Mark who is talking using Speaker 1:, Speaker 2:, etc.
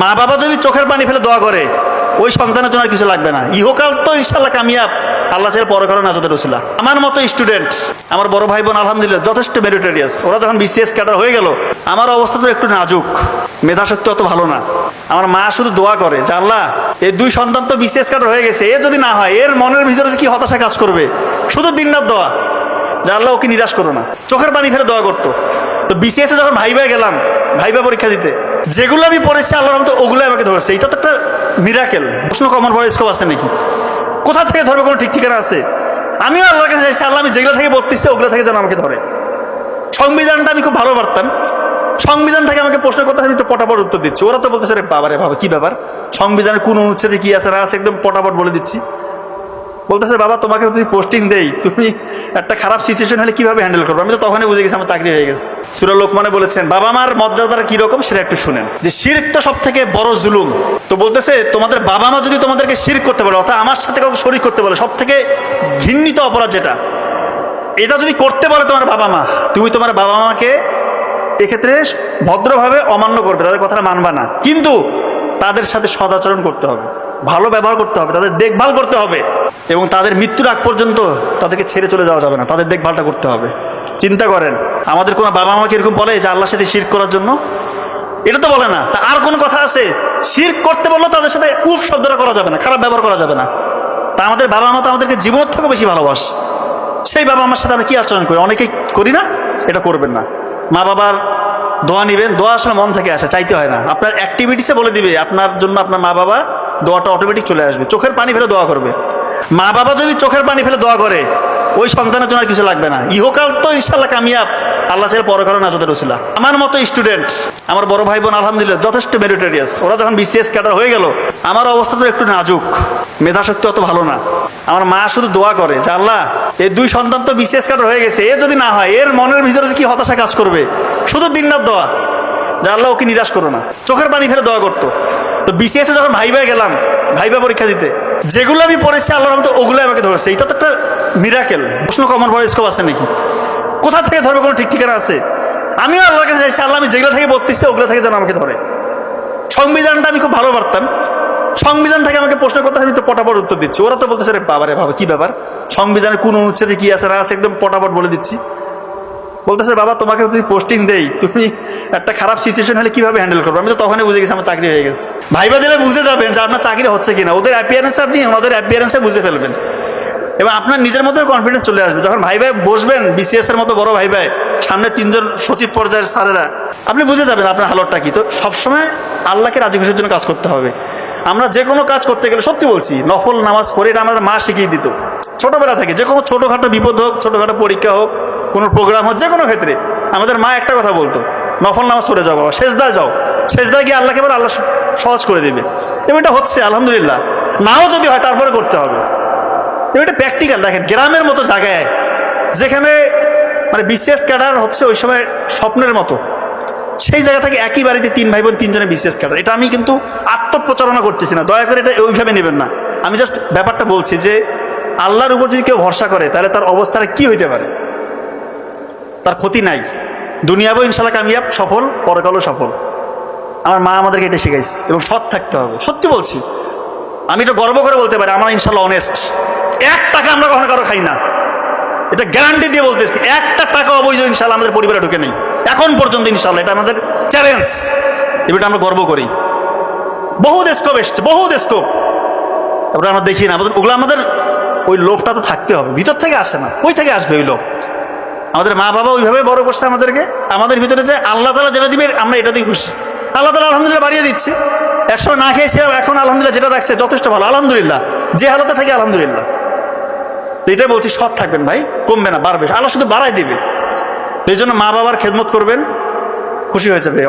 Speaker 1: মা বাবা যদি চোখের পানি ফেলে দোয়া করে, ওই সন্তানের জন্য আর কিছু লাগবে না। ইহকাল তো ইনশাল্লাহ কামিয়াব। আল্লাহ ছেড়ে পরে করো নাজাদের রসুলা আমার মতো স্টুডেন্ট আমার বড় ভাই বোন, আলহামদুলিল্লাহ, যথেষ্ট মেরিটোরিয়াস ওরা যখন বিসিএস ক্যাডার হয়ে গেল, আমার অবস্থা তো একটু নাজুক। মেধা মেধাশক্তি অত ভালো না। আমার মা শুধু দোয়া করে যে, আল্লাহ, এই দুই সন্তান তো বিসিএস ক্যাডার হয়ে গেছে। এ যদি না হয়, এর মনের ভিতরে কি হতাশা কাজ করবে? শুধু দিনরাত দোয়া। যে আল্লাহ, ওকে নিরাশ করো না। চোখের পানি ফেলে দোয়া করতো। তো বিসিএস যখন ভাই গেলাম ভাই ভাইবা পরীক্ষা দিতে যেগুলো আমি পড়েছি, আল্লাহর রহমতে ওগুলো আমাকে ধরেছে। এটা তো একটা মিরাকেল প্রশ্ন কমন পড়ে স্কোপ আছে নাকি? কোথা থেকে ধরবে কোনো ঠিক ঠিকানা আছে? আমিও আল্লাহর কাছে চাইছি আল্লাহ আমি যেগুলো থেকে পড়তেছি ওগুলো থেকে যেন আমাকে ধরে। সংবিধানটা আমি খুব ভালো পারতাম। সংবিধান থেকে আমাকে প্রশ্ন করতে আমি তো পটাপট উত্তর দিচ্ছি। ওরা তো বলতেছে রে বাবা রে বাবা, কি ব্যাপার? সংবিধানের কোন অনুচ্ছেদে কি আছে, না আছে, একদম পটাপট বলে দিচ্ছি। বলতেছে, বাবা, তোমাকে যদি পোস্টিং দেই, তুমি একটা খারাপ সিচুয়েশন হলে কীভাবে হ্যান্ডেল করবে? আমি তো তখনই বুঝে গেছি, আমার চাকরি হয়ে গেছে। সুরা লোকমানে বলেছেন, বাবা মার মর্যাদাটা কীরকম সেটা একটু শুনেন। যে শির্ক তো সব থেকে বড় জুলুম। তো বলতেছে, তোমাদের বাবা মা যদি তোমাদেরকে শির্ক করতে বলে, অর্থাৎ আমার সাথে কাউকে শরিক করতে বলে সব থেকে ঘৃণিত অপরাধ যেটা, এটা যদি করতে বলে তোমার বাবা মা, তুমি তোমার বাবা মাকে এক্ষেত্রে ভদ্রভাবে অমান্য করবে, তাদের কথাটা মানবা না কিন্তু তাদের সাথে সদাচরণ করতে হবে। ভালো ব্যবহার করতে হবে, তাদের দেখভাল করতে হবে। এবং তাদের মৃত্যুর আগ পর্যন্ত তাদেরকে ছেড়ে চলে যাওয়া যাবে না, তাদের দেখভালটা করতে হবে। চিন্তা করেন, আমাদের কোনো বাবা মাকে এরকম বলে যে আল্লাহর সাথে শির করার জন্য? এটা তো বলে না, তা আর কোনো কথা আছে? শির করতে বললেও তাদের সাথে উফ শব্দটা করা যাবে না, খারাপ ব্যবহার করা যাবে না। তা আমাদের বাবা মা তো আমাদেরকে জীবনের থেকেও বেশি ভালোবাসে। সেই বাবা আমার সাথে আমরা কি আচরণ করি? অনেকেই করি না, এটা করবেন না। মা বাবার দোয়া নিবেন, দোয়া আসলে মন থেকে আসে, চাইতে হয় না। আপনার অ্যাক্টিভিটিসে বলে দিবে, আপনার জন্য আপনার মা বাবা দোয়াটা অটোমেটিক চলে আসবে। চোখের পানি ফেলে দোয়া করবে। মা বাবা যদি চোখের পানি ফেলে দোয়া করে, ওই সন্তানের জন্য আর কিছু লাগবে না। ইহকাল তো ইনশাল্লাহ কামিয়াব। আল্লাহ ছেড়ে পরে করো নাজাদের রসুলা। আমার মতো স্টুডেন্ট আমার বড় ভাই বোন, আলহামদুলিল্লাহ, যথেষ্ট মেরিটোরিয়াস ওরা যখন বিসিএস ক্যাডার হয়ে গেল, আমার অবস্থা তো একটু নাজুক। মেধাশক্তি অত ভালো না। আমার মা শুধু দোয়া করে যে, আল্লাহ, এই দুই সন্তান তো বিসিএস ক্যাডার হয়ে গেছে, এ যদি না হয়, এর মনের ভিতরে কি হতাশা কাজ করবে? শুধু দিনরাত দোয়া। যে, আল্লাহ, ওকে নিরাশ করো না। চোখের পানি ফেলে দোয়া করতো। তো বিসিএস যখন ভাইবা গেলাম, ভাই ভাইবা পরীক্ষা দিতে, যেগুলো আমি পড়েছি, আল্লাহর রহমতে ওগুলো আমাকে ধরেছে। এটা তো একটা মিরাকেল প্রশ্ন কমন পড়ে স্কোপ আছে নাকি? কোথা থেকে ধরবে কোনো ঠিক ঠিকানা আছে? আমিও আল্লাহর কাছে চাইছি, আল্লাহ আমি যেগুলো থেকে পড়তেছি ওগুলো থেকে যেন আমাকে ধরে। সংবিধানটা আমি খুব ভালো পারতাম। সংবিধান থেকে আমাকে প্রশ্ন করতে আমি তো পটাপট উত্তর দিচ্ছি। ওরা তো বলতেছে, রে বাবা রে বাবা, কি ব্যাপার? সংবিধানের কোন অনুচ্ছেদে কি আছে? না আছে, একদম পটাপট বলে দিচ্ছি। বলতেছে, বাবা, তোমাকে যদি পোস্টিং দেই, তুমি একটা খারাপ সিচুয়েশন হলে কীভাবে হ্যান্ডেল করবে? আমি তো তখনই বুঝে গেছি, আমার চাকরি হয়ে গেছে। ভাইবা দিলে বুঝে যাবেন যে আপনার চাকরি হচ্ছে কিনা। ওদের অ্যাপিয়ারেন্সে আপনি, ওনাদের অ্যাপিয়ারেন্সে বুঝে ফেলবেন। এবং আপনার নিজের মধ্যে কনফিডেন্স চলে আসবে। যখন ভাই ভাই বসবেন বিসিএস এর মতো বড় ভাই ভাই, সামনে তিনজন সচিব পর্যায়ের স্যারেরা, আপনি বুঝে যাবেন আপনার হালতটা কি। তো সবসময় আল্লাহকে রাজি খুশির জন্য কাজ করতে হবে। আমরা যে কোনো কাজ করতে গেলে, সত্যি বলছি, নফল নামাজ পড়ে এটা আমাদের মা শিখিয়ে দিত। ছোটোবেলা থেকে যে কোনো ছোটোখাটো বিপদ হোক, ছোটোখাটো পরীক্ষা হোক, কোনো প্রোগ্রাম হোক যে কোনো ক্ষেত্রে, আমাদের মা একটা কথা বলতো, নফল নামাজ পড়ে যাও বাবা শেষদা যাও। শেষদা গিয়ে আল্লাহকে এবার আল্লাহ সহজ করে দেবে। এবং এটা হচ্ছে, আলহামদুলিল্লাহ। নাও যদি হয়, তারপরে করতে হবে। এটা প্র্যাকটিক্যাল দেখেন, গ্রামের মতো জায়গায়, যেখানে মানে বিসিএস ক্যাডার হচ্ছে ওই সময় স্বপ্নের মতো, সেই জায়গা থেকে একই বাড়িতে তিন ভাই বোন তিনজনের বিসিএস ক্যাডার। এটা আমি কিন্তু আত্মপ্রচারণা করতেছি না, দয়া করে এটা ওইভাবে নেবেন না। আমি জাস্ট ব্যাপারটা বলছি যে, আল্লাহর উপর যদি কেউ ভরসা করে, তাহলে তার অবস্থাটা কি হইতে পারে? তার ক্ষতি নাই। দুনিয়াবো ইনশাল্লাহ কামিয়াব, সফল, পরকালও সফল। আমার মা আমাদেরকে এটা শিখাইছে এবং সৎ থাকতে হবে। সত্যি বলছি আমি এটা গর্ব করে বলতে পারি, আমরা ইনশাল্লাহ অনেস্ট এক টাকা আমরা কখনো কারও খাই না। এটা গ্যারান্টি দিয়ে বলতেছি, একটা টাকা অবৈধ ইনশাল্লাহ আমাদের পরিবারে ঢুকে নেই। এখন পর্যন্ত ইনশাল্লাহ এটা আমাদের চ্যালেঞ্জ এটা আমরা গর্ব করি। বহু দেশকোপ এসছে বহু দেশকোপ তারপরে আমরা দেখি না ওগুলো আমাদের ওই লোভটা তো থাকতে হবে। ভিতর থেকে আসে না, ওই থেকে আসবে ওই লোভ। আমাদের মা বাবা ওইভাবে বড় করছে আমাদেরকে, আমাদের ভিতরে যে আল্লাহ তালা যেটা দিবে, আমরা এটা দিয়ে খুশি। আল্লাহ তালা আলহামদুলিল্লাহ বাড়িয়ে দিচ্ছে। একসময় না খেয়েছিলাম, এখন আলহামদুলিল্লাহ যেটা রাখছে যথেষ্ট ভালো। আলহামদুলিল্লাহ, যে হালতে থাকে আলহামদুলিল্লাহ। এটাই বলছি, সৎ থাকবেন ভাই, কমবে না, বাড়বে। আল্লাহ শুধু বাড়াই দেবে। এই জন্য মা বাবার খেদমত করবেন, খুশি হয়ে যাবে।